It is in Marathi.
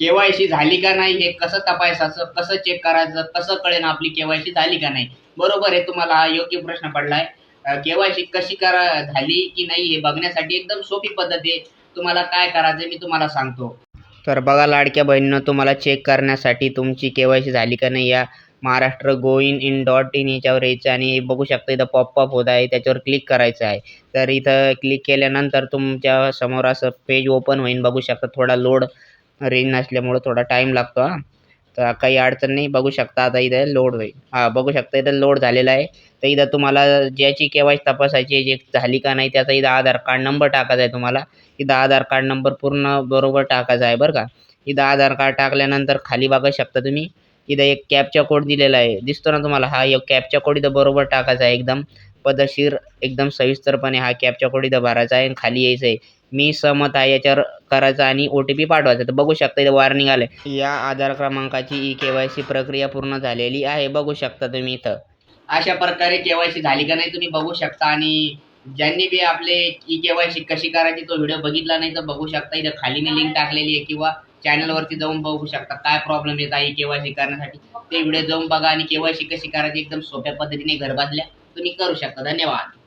केवायसी झाली का नाही हे कसं तपासायचं कसं चेक करायचं कसं कळेल आपली केवायसी झाली का नाही? बरोबर आहे तुम्हाला हा योग्य प्रश्न पडलाय. केवायसी कशी करा झाली की नाही हे बघण्यासाठी एकदम सोपी पद्धत आहे. तुम्हाला काय करायचं मी तुम्हाला सांगतो. तर बघा लाडक्या बहिणीनं तुम्हाला चेक करण्यासाठी तुमची केवायसी झाली का नाही या महाराष्ट्र गोईन इन डॉट इन याच्यावर यायचं आणि बघू शकता इथं पॉपअप होत आहे त्याच्यावर क्लिक करायचं आहे. तर इथं क्लिक केल्यानंतर तुमच्यासमोर असं पेज ओपन होईल बघू शकता थोडा लोड रेंज नसल्यामुळं थोडा टाईम लागतो हां. तर काही अडचण नाही बघू शकता आता इथं लोड होईल. हां बघू शकता इथं लोड झालेला आहे. तर इथं तुम्हाला ज्याची केवायसी तपासायची आहे, जे झाली का नाही त्याचा इथं आधार कार्ड नंबर टाकायचा आहे तुम्हाला. इथं आधार कार्ड नंबर पूर्ण बरोबर टाकायचा आहे बरं का. इथं आधार कार्ड टाकल्यानंतर खाली बघू शकता तुम्ही. इथं एक कॅपचा कोड दिलेला आहे. दिसतो ना तुम्हाला? हा एक कॅपचा कोड इथं बरोबर टाकायचा आहे एकदम. पदशीर एकदम सविस्तरपणे हा कॅपचा कोड इथं भरायचा आहे आणि खाली यायचं आहे मी सहमत आहे याच्यावर करायचं आणि ओ टी पी पाठवायचा. तर बघू शकता इथं वॉर्निंग आलं या आधार क्रमांकाची ई के वाय सी प्रक्रिया पूर्ण झालेली आहे. बघू शकता तुम्ही इथं. अशा प्रकारे केवायसी झाली का नाही तुम्ही बघू शकता. आणि ज्यांनी बी आपले ई केवायसी कशी करायची तो व्हिडिओ बघितला नाही तर बघू शकता. इथं खाली मी लिंक टाकलेली आहे किंवा चॅनलवरती जाऊन बघू शकता. काय प्रॉब्लेम येत आहे केवायसी करण्यासाठी? ते व्हिडिओ जाऊन बघा आणि केवायसी कशी करायची? एकदम सोप्या पद्धतीने घर बसल्या तुम्ही करू शकता. धन्यवाद.